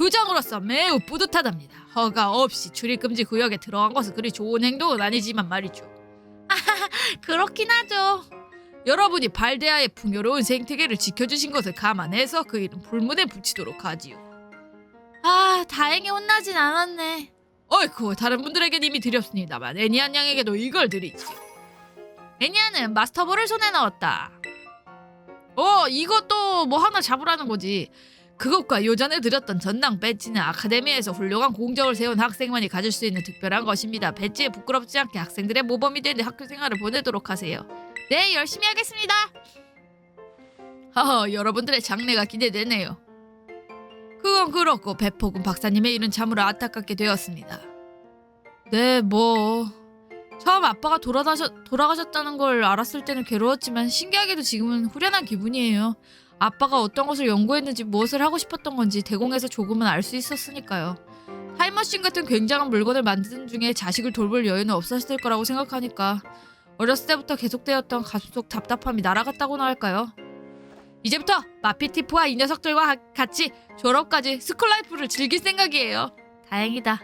교장으로서 매우 뿌듯하답니다. 허가 없이 출입금지 구역에 들어간 것은 그리 좋은 행동은 아니지만 말이죠. 그렇긴 하죠. 여러분이 발데아의 풍요로운 생태계를 지켜주신 것을 감안해서 그 이름 불문에 붙이도록 하지요. 아, 다행히 혼나진 않았네. 어이쿠, 다른 분들에겐 이미 드렸습니다만 애니안 양에게도 이걸 드리지. 애니안은 마스터볼을 손에 넣었다. 어, 이것도 뭐 하나 잡으라는 거지. 그것과 요전에 드렸던 전당 배지는 아카데미에서 훌륭한 공적을 세운 학생만이 가질 수 있는 특별한 것입니다. 배지에 부끄럽지 않게 학생들의 모범이 되는 학교 생활을 보내도록 하세요. 네, 열심히 하겠습니다. 하하, 여러분들의 장래가 기대되네요. 그건 그렇고 배포군 박사님의 일은 참으로 안타깝게 되었습니다. 네, 뭐 처음 아빠가 돌아가셨, 돌아가셨다는 걸 알았을 때는 괴로웠지만 신기하게도 지금은 후련한 기분이에요. 아빠가 어떤 것을 연구했는지 무엇을 하고 싶었던 건지 대공에서 조금은 알 수 있었으니까요. 타임머신 같은 굉장한 물건을 만드는 중에 자식을 돌볼 여유는 없었을 거라고 생각하니까 어렸을 때부터 계속되었던 가슴속 답답함이 날아갔다고나 할까요? 이제부터 마피티프와 이 녀석들과 하- 같이 졸업까지 스쿨라이프를 즐길 생각이에요. 다행이다.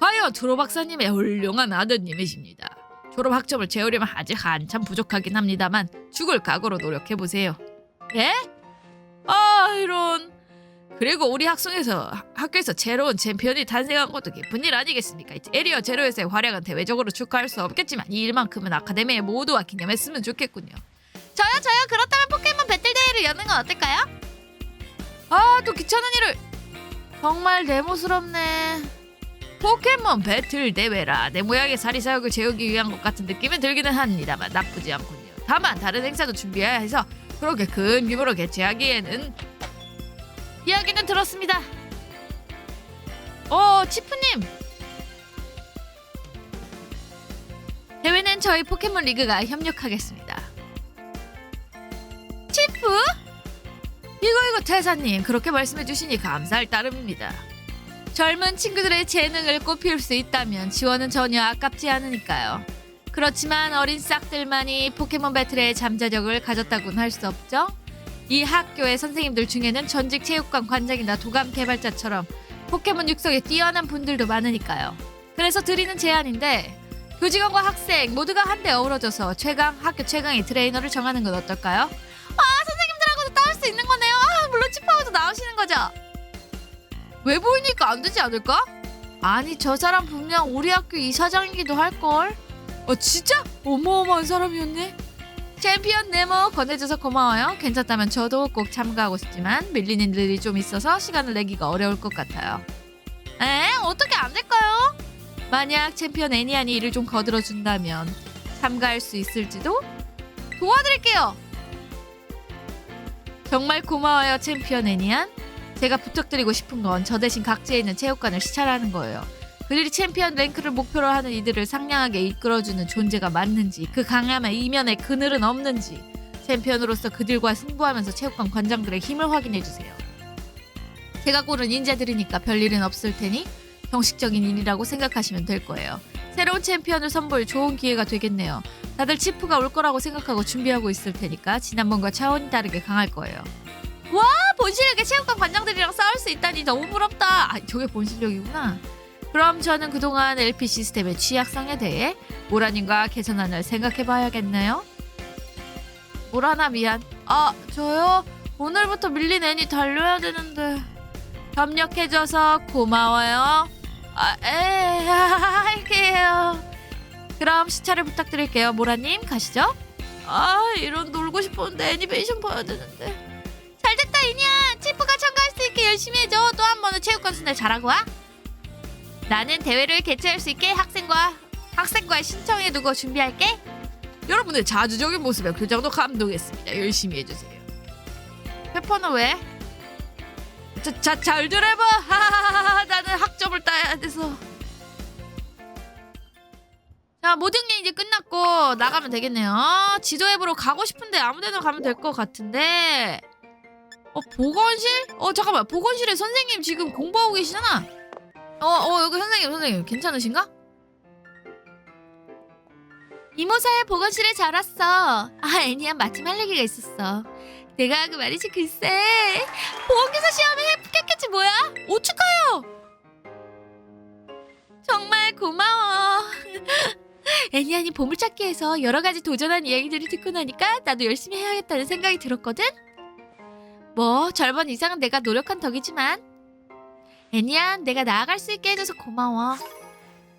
과연 조로 박사님의 훌륭한 아드님이십니다. 졸업 학점을 채우려면 아직 한참 부족하긴 합니다만 죽을 각오로 노력해 보세요. 예? 아 이런. 그리고 우리 학성에서 학교에서 새로운 챔피언이 탄생한 것도 기쁜 일 아니겠습니까? 이제 에리어 제로에서의 활약은 대외적으로 축하할 수 없겠지만 이 일만큼은 아카데미의 모두와 기념했으면 좋겠군요. 저요 저요 그렇다면 포켓몬 배틀 대회를 여는 건 어떨까요? 아 또 귀찮은 일을 정말 네모스럽네. 포켓몬 배틀 대회라 내 모양의 사리사욕을 재우기 위한 것 같은 느낌은 들기는 합니다만 나쁘지 않군요. 다만 다른 행사도 준비해야 해서 그렇게 큰 규모로 개최하기에는 이야기는 들었습니다. 어 치프님 대회는 저희 포켓몬 리그가 협력하겠습니다. 치프? 이거 이거 태사님 그렇게 말씀해 주시니 감사할 따름입니다. 젊은 친구들의 재능을 꽃피울 수 있다면 지원은 전혀 아깝지 않으니까요. 그렇지만 어린 싹들만이 포켓몬 배틀의 잠재력을 가졌다고는 할 수 없죠. 이 학교의 선생님들 중에는 전직 체육관 관장이나 도감 개발자처럼 포켓몬 육성에 뛰어난 분들도 많으니까요. 그래서 드리는 제안인데 교직원과 학생 모두가 한데 어우러져서 최강 학교 최강의 트레이너를 정하는 건 어떨까요? 아 선생님들하고도 따올 수 있는 거네요. 아 물론 치파하고도 나오시는 거죠. 외부이니까 안 되지 않을까? 아니 저 사람 분명 우리 학교 이사장이기도 할걸. 어 진짜? 어마어마한 사람이었네. 챔피언 네모 권해줘서 고마워요. 괜찮다면 저도 꼭 참가하고 싶지만 밀리는 일이 좀 있어서 시간을 내기가 어려울 것 같아요. 에? 어떻게 안 될까요? 만약 챔피언 애니안이 이를 좀 거들어준다면 참가할 수 있을지도 도와드릴게요. 정말 고마워요 챔피언 애니안. 제가 부탁드리고 싶은 건 저 대신 각지에 있는 체육관을 시찰하는 거예요. 그들이 챔피언 랭크를 목표로 하는 이들을 상냥하게 이끌어주는 존재가 맞는지 그 강함의 이면에 그늘은 없는지 챔피언으로서 그들과 승부하면서 체육관 관장들의 힘을 확인해 주세요. 제가 고른 인재들이니까 별일은 없을 테니 형식적인 일이라고 생각하시면 될 거예요. 새로운 챔피언을 선보일 좋은 기회가 되겠네요. 다들 치프가 올 거라고 생각하고 준비하고 있을 테니까 지난번과 차원이 다르게 강할 거예요. 와 본실력의 체육관 관장들이랑 싸울 수 있다니 너무 부럽다. 아 저게 본실력이구나. 그럼 저는 그동안 LP 시스템의 취약성에 대해 모라님과 개선안을 생각해 봐야겠네요. 모라나 미안. 아 저요? 오늘부터 밀린 애니 달려야 되는데 협력해줘서 고마워요. 아, 에, 할게요. 그럼 시차를 부탁드릴게요. 모라님 가시죠. 아 이런 놀고 싶었는데 애니메이션 봐야 되는데. 잘됐다 이니야. 치프가 참가할 수 있게 열심히 해줘. 또 한 번은 체육관 순회 잘하고 와. 나는 대회를 개최할 수 있게 학생과 학생과의 신청해두고 준비할게. 여러분의 자주적인 모습에 교장도 감동했습니다. 열심히 해주세요. 페퍼는 왜? 자, 자, 잘들 해봐. 하하하하. 나는 학점을 따야 돼서. 자, 모든 게 이제 끝났고 나가면 되겠네요. 지도 앱으로 가고 싶은데 아무데나 가면 될 것 같은데. 어, 보건실? 어, 잠깐만. 보건실에 선생님 지금 공부하고 계시잖아. 어, 어, 여기 선생님, 선생님, 괜찮으신가? 이모사의 보건실에 잘 왔어. 아, 애니야 마침 할 얘기가 있었어. 내가 그 말이지 글쎄 보건기사 시험에 합격했지 뭐야? 오 축하해요. 정말 고마워. 애니안이 보물찾기에서 여러 가지 도전한 이야기들을 듣고 나니까 나도 열심히 해야겠다는 생각이 들었거든. 뭐 절반 이상은 내가 노력한 덕이지만 애니안 내가 나아갈 수 있게 해줘서 고마워.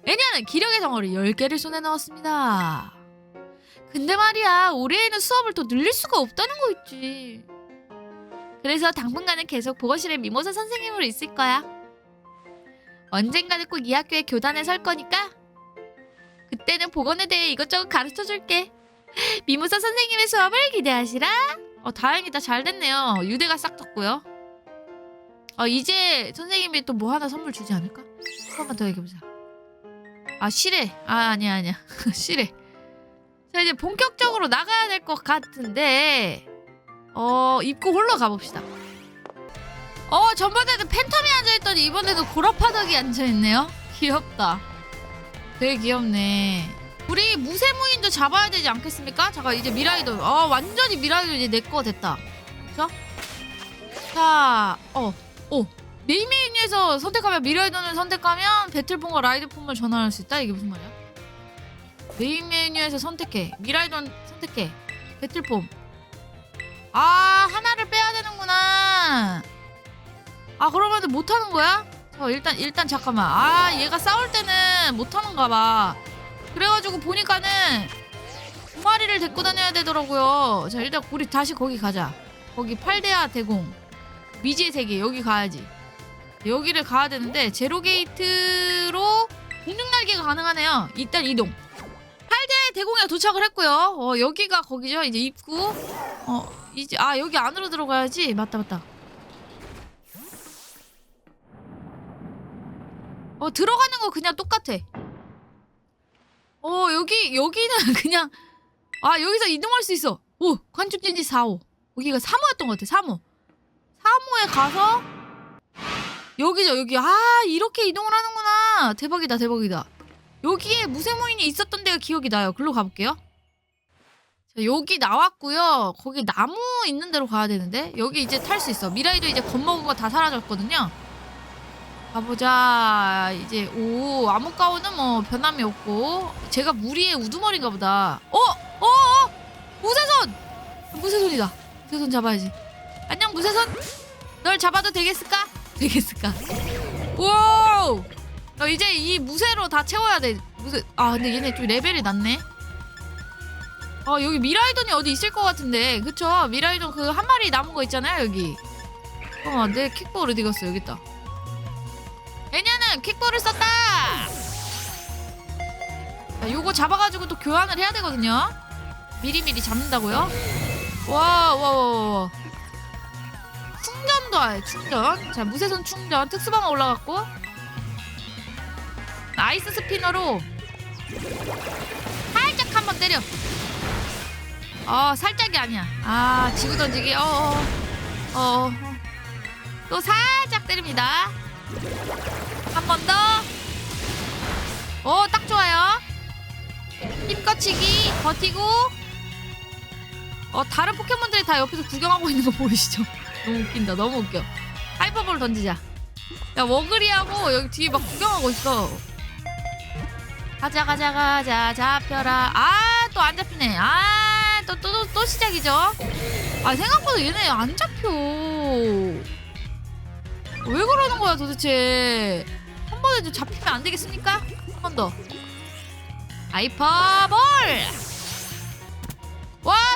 애니안은 기력의 덩어리 10개를 손에 넣었습니다. 근데 말이야 올해에는 수업을 더 늘릴 수가 없다는 거 있지. 그래서 당분간은 계속 보건실에 미모사 선생님으로 있을 거야. 언젠가는 꼭 이 학교의 교단에 설 거니까 그때는 보건에 대해 이것저것 가르쳐 줄게. 미모사 선생님의 수업을 기대하시라. 어 다행이다 잘 됐네요. 유대가 싹 떴고요. 어 이제 선생님이 또 뭐 하나 선물 주지 않을까? 한 번만 더 얘기해보자. 아 실해. 아 아니야 아니야 실해. 자 이제 본격적으로 나가야 될 것 같은데 어 입구 홀로 가봅시다. 어 전번에는 팬텀이 앉아있더니 이번에도 고라파덕이 앉아있네요. 귀엽다. 되게 귀엽네. 우리 무쇠무인도 잡아야 되지 않겠습니까? 잠깐 이제 미라이도 어 완전히 미라이도 이제 내 거 됐다. 그쵸? 자, 어, 어. 메뉴에서 선택하면 미라이돈을 선택하면 배틀폰과 라이드폰을 전환할 수 있다. 이게 무슨 말이야? 메인 메뉴에서 선택해. 미라이돈 선택해. 배틀폼. 아 하나를 빼야 되는구나. 아 그러면 못 하는 거야? 저 일단 일단 잠깐만. 아 얘가 싸울 때는 못 하는가 봐. 그래가지고 보니까는 두 마리를 데리고 다녀야 되더라고요. 자 일단 우리 다시 거기 가자. 거기 팔대야 대공 미지의 세계 여기 가야지. 여기를 가야 되는데 제로 게이트로 공중 날개가 가능하네요. 일단 이동. 팔대 대공에 도착을 했고요. 어 여기가 거기죠. 이제 입구. 어 이제 아 여기 안으로 들어가야지. 맞다 맞다. 어 들어가는 거 그냥 똑같아. 어 여기 여기는 그냥 아 여기서 이동할 수 있어. 오 관중진지 4호. 여기가 3호였던 것 같아. 3호. 3호에 가서 여기죠 여기 아 이렇게 이동을 하는구나. 대박이다 대박이다. 여기에 무쇠모인이 있었던 데가 기억이 나요. 글로 가볼게요. 자, 여기 나왔고요. 거기 나무 있는 데로 가야 되는데 여기 이제 탈 수 있어. 미라이도 이제 겁먹은 거 다 사라졌거든요. 가보자. 이제 오 암흑가오는 뭐 변함이 없고 제가 무리의 우두머리인가 보다. 어, 어, 어, 무쇠손. 무쇠손이다. 무쇠손 잡아야지. 안녕 무쇠손. 널 잡아도 되겠을까? 되겠을까? 오. 너 이제 이 무쇠로 다 채워야 돼. 무쇠. 아 근데 얘네 좀 레벨이 낮네. 어 여기 미라이돈이 어디 있을 것 같은데 그쵸? 미라이돈 그 한 마리 남은 거 있잖아요 여기. 잠깐만 내 킥볼 어디 갔어 여기 있다. 애냐는 킥볼을 썼다. 자, 요거 잡아가지고 또 교환을 해야 되거든요. 미리미리 잡는다고요? 와, 와, 와, 와, 와. 충전도 해, 충전. 자, 무쇠손 충전. 특수방어 올라갔고. 아이스 스피너로 살짝 한번 때려. 어, 살짝이 아니야. 아, 지구 던지기. 어, 어, 어. 어. 또 살짝 때립니다. 한 번 더. 오, 딱 좋아요. 힘껏 치기, 버티고. 어, 다른 포켓몬들이 다 옆에서 구경하고 있는 거 보이시죠? 너무 웃긴다. 너무 웃겨. 하이퍼볼 던지자. 야, 워그리하고 여기 뒤에 막 구경하고 있어. 가자, 가자, 가자. 잡혀라. 아, 또 안 잡히네. 아, 또, 또, 또, 또 시작이죠? 아, 생각보다 얘네 안 잡혀. 왜 그러는 거야 도대체 한 번에 좀 잡히면 안 되겠습니까? 한 번더 아이퍼볼 와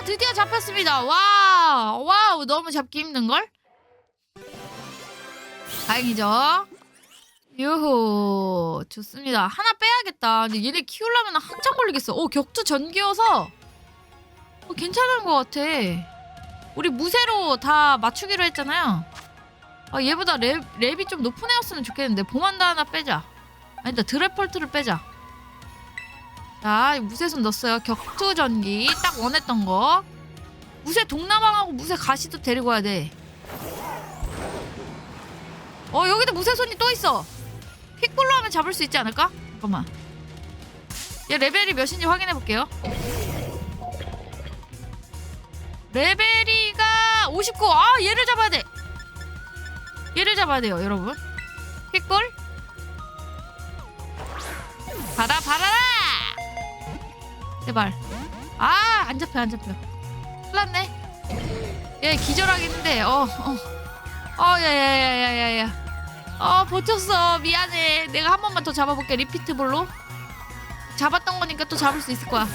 드디어 잡혔습니다. 와 와우 너무 잡기 힘든 걸? 다행이죠. 유후 좋습니다. 하나 빼야겠다. 근데 얘네 키우려면 한참 걸리겠어. 오 격투 전기여서. 어, 괜찮은 것 같아. 우리 무쇠로 다 맞추기로 했잖아요. 아 얘보다 랩, 랩이 좀 높은 애였으면 좋겠는데. 보만다 하나 빼자. 아니다 드래폴트를 빼자 자 무쇠손 넣었어요 격투 전기 딱 원했던 거 무쇠 동남왕하고 무쇠 가시도 데리고 와야 돼 어 여기도 무쇠손이 또 있어 픽볼로 하면 잡을 수 있지 않을까? 잠깐만 얘 레벨이 몇인지 확인해 볼게요 레벨이가 59. 아, 얘를 잡아야 돼. 얘를 잡아야 돼요, 여러분. 픽볼. 받아 받아라 제발. 아 안 잡혀 안 잡혀. 큰일 났네. 얘 기절하겠는데 어 어 어 야 야 야 야 야 야. 어 버텼어. 미안해. 내가 한 번만 더 잡아볼게 리피트볼로. 잡았던 거니까 또 잡을 수 있을 거야.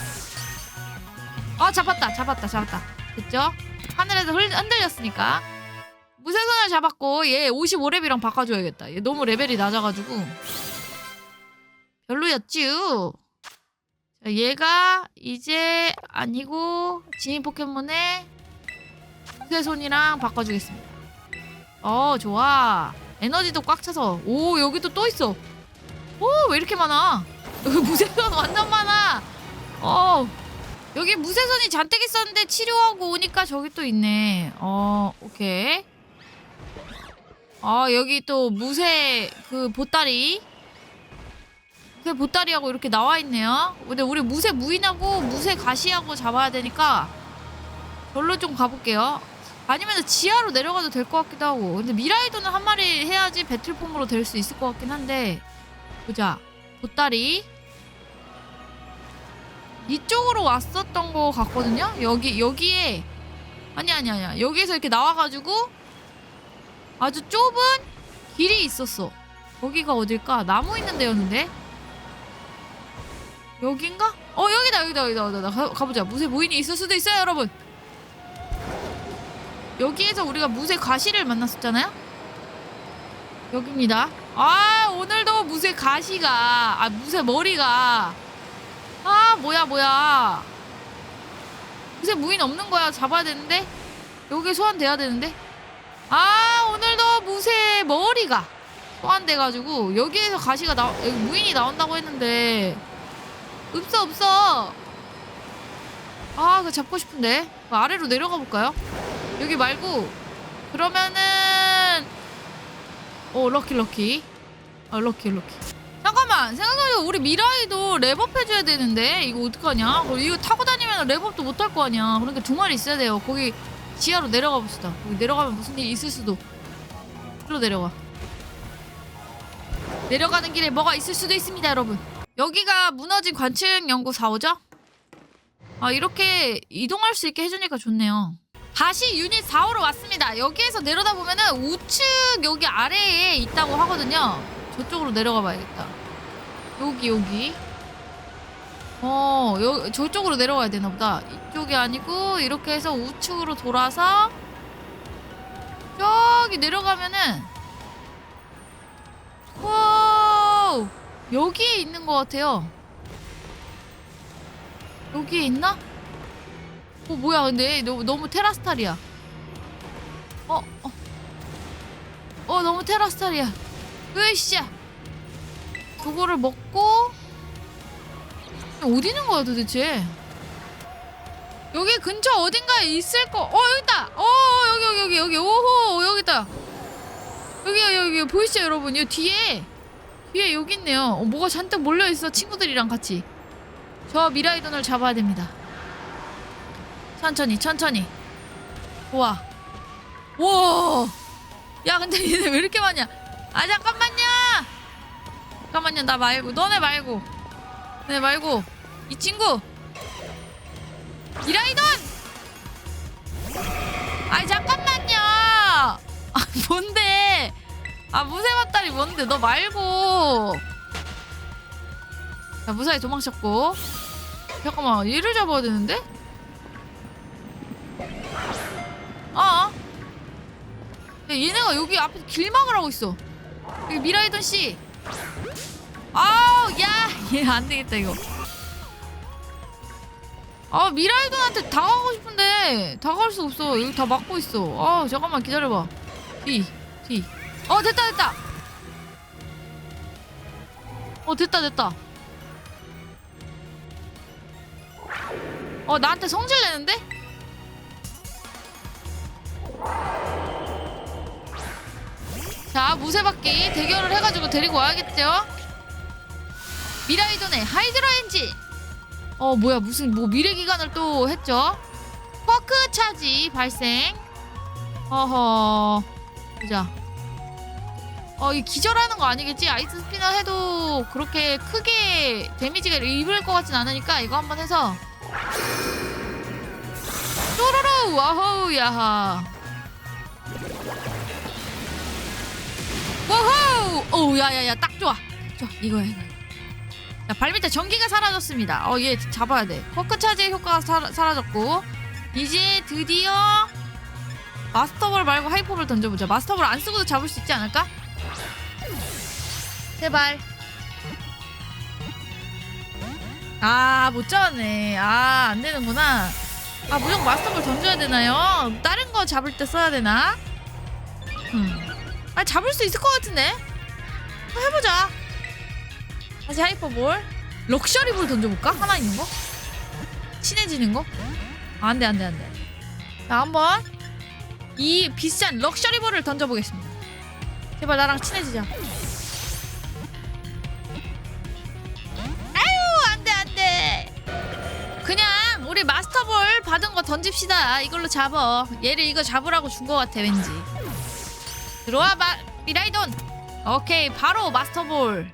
어 잡았다 잡았다 잡았다. 됐죠? 하늘에서 흘, 흔들렸으니까. 무쇠선을 잡았고 얘 55렙이랑 바꿔줘야겠다. 얘 너무 레벨이 낮아가지고. 별로였쥬 자, 얘가 이제 아니고 진입 포켓몬의 무쇠손이랑 바꿔주겠습니다. 어 좋아. 에너지도 꽉 차서. 오 여기도 또 있어. 오 왜 이렇게 많아? 무쇠선 완전 많아. 어 여기 무쇠선이 잔뜩 있었는데 치료하고 오니까 저기 또 있네. 어 오케이. 아 여기 또 무쇠 그 보따리 무쇠 보따리하고 이렇게 나와 있네요? 근데 우리 무쇠 무인하고 무쇠 가시하고 잡아야 되니까 별로 좀 가볼게요. 아니면 지하로 내려가도 될 것 같기도 하고. 근데 미라이도는 한 마리 해야지 배틀폼으로 될 수 있을 것 같긴 한데. 보자. 보따리. 이쪽으로 왔었던 거 같거든요? 여기 여기에. 아니 아니 아니야. 여기에서 이렇게 나와가지고 아주 좁은 길이 있었어. 거기가 어딜까? 나무 있는 데였는데 여긴가 어 여기다 여기다 여기다 여기다 가, 가보자 무쇠 무인이 있을 수도 있어요 여러분 여기에서 우리가 무쇠 가시를 만났었잖아요? 여기입니다. 아, 오늘도 무쇠 가시가, 아, 무쇠 머리가. 아, 뭐야, 뭐야. 무쇠 무인 없는 거야. 잡아야 되는데? 여기 소환돼야 되는데? 아, 오늘도 무쇠 머리가 소환돼가지고, 여기에서 가시가 나, 여기 무인이 나온다고 했는데, 없어, 없어. 아, 그거 잡고 싶은데. 그 아래로 내려가 볼까요? 여기 말고. 그러면은 어 럭키 럭키. 아 럭키 럭키. 잠깐만. 생각해보니까 우리 미라이도 랩업 해줘야 되는데. 이거 어떡하냐? 어, 이거 타고 다니면 랩업도 못 할 거 아니야. 그러니까 두 마리 있어야 돼요. 거기 지하로 내려가 봅시다. 거기 내려가면 무슨 일이 있을 수도. 일로 내려가 내려가는 길에 뭐가 있을 수도 있습니다 여러분 여기가 무너진 관측 연구 4호죠? 아 이렇게 이동할 수 있게 해주니까 좋네요 다시 유닛 4호로 왔습니다. 여기에서 내려다 보면은 우측 여기 아래에 있다고 하거든요. 저쪽으로 내려가 봐야겠다. 여기 여기. 어, 여, 저쪽으로 내려가야 되나 보다. 이쪽이 아니고 이렇게 해서 우측으로 돌아서 저기 내려가면은 와 여기에 있는 것 같아요. 여기에 있나? 어 뭐야 근데 너무 너무 테라스탈이야. 어 어. 어 너무 테라스탈이야. 으쌰. 그거를 먹고 어디 있는 거야 도대체? 여기 근처 어딘가에 있을 거. 어 여기 있다. 어 여기 여기 여기 여기 오호 여기 있다. 여기 여기 여기 보이시죠 여러분? 이 뒤에 뒤에 여기 있네요. 어, 뭐가 잔뜩 몰려 있어. 친구들이랑 같이. 저 미라이돈을 잡아야 됩니다. 천천히 천천히. 우와. 우와. 야 근데 얘네 왜 이렇게 많냐? 아 잠깐만요! 잠깐만요. 나 말고 너네 말고. 너네 말고. 이 친구. 이라이돈 아이 잠깐만요! 아 뭔데 아 무쇠맛다리 뭔데 너 말고 자 무사히 도망쳤고 잠깐만 얘를 잡아야 되는데 어? 야, 얘네가 여기 앞에 길막을 하고 있어. 여기 미라이던 씨. 아우, 야, 얘 안 되겠다 이거. 아, 미라이돈한테 다가가고 싶은데 다가갈 수 없어. 여기 다 막고 있어. 아, 잠깐만 기다려봐. 뒤, 뒤. 어, 됐다, 됐다. 어, 됐다, 됐다. 어, 나한테 성질 내는데? 자 무쇠바퀴 대결을 해가지고 데리고 와야겠죠 미라이돈의 하이드라 엔진 어 뭐야 무슨 뭐 미래기관을 또 했죠 쿼크 차지 발생 어허 보자 어, 이 기절하는 거 아니겠지? 아이스 스피너 해도 그렇게 크게 데미지가 입을 것 같진 않으니까 이거 한번 해서. 쪼르르 와호우 야하. 와호우! 오 야야야 딱 좋아. 좋아 이거야 이거 자, 발 밑에 전기가 사라졌습니다. 어얘 잡아야 돼. 퍼크 차지의 효과가 사, 사라졌고. 이제 드디어 마스터볼 말고 하이퍼볼 던져보자. 마스터볼 안 쓰고도 잡을 수 있지 않을까? 제발. 아 못 잡았네. 아 안 되는구나. 아 무조건 마스터볼 던져야 되나요? 다른 거 잡을 때 써야 되나? 음 아 잡을 수 있을 것 같은데? 한번 해보자. 다시 하이퍼볼. 럭셔리볼 던져볼까? 하나 있는 거? 친해지는 거? 아, 안 돼 안 돼 안 돼. 자 한번. 이 비싼 럭셔리볼을 던져보겠습니다. 제발 나랑 친해지자 그냥 우리 마스터볼 받은 거 던집시다. 이걸로 잡어. 얘를 이거 잡으라고 준 거 같아 왠지. 들어와 마, 미라이돈. 오케이 바로 마스터볼.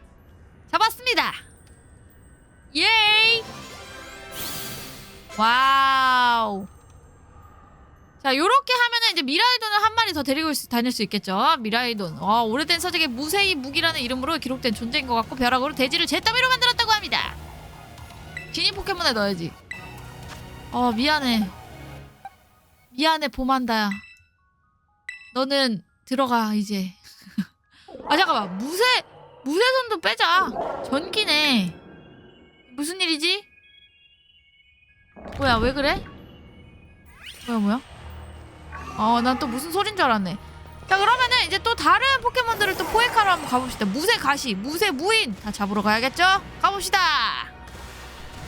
잡았습니다. 예이. 와우. 자 요렇게 하면은 이제 미라이돈을 한 마리 더 데리고 있- 다닐 수 있겠죠? 미라이돈. 와 오래된 서적의 무쇠의 무기라는 이름으로 기록된 존재인 것 같고 벼락으로 대지를 잿더미로 만들었다고 합니다. 기니 포켓몬에 넣어야지 어 미안해. 미안해 보만다야. 너는 들어가 이제. 아 잠깐만. 무쇠 무쇠손도 빼자. 전기네. 무슨 일이지? 뭐야 왜 그래? 뭐야 뭐야? 어난 또 무슨 소린 줄 알았네. 자 그러면은 이제 또 다른 포켓몬들을 또 포획하러 한번 가봅시다. 무쇠 가시 무쇠 무인. 다 잡으러 가야겠죠? 가봅시다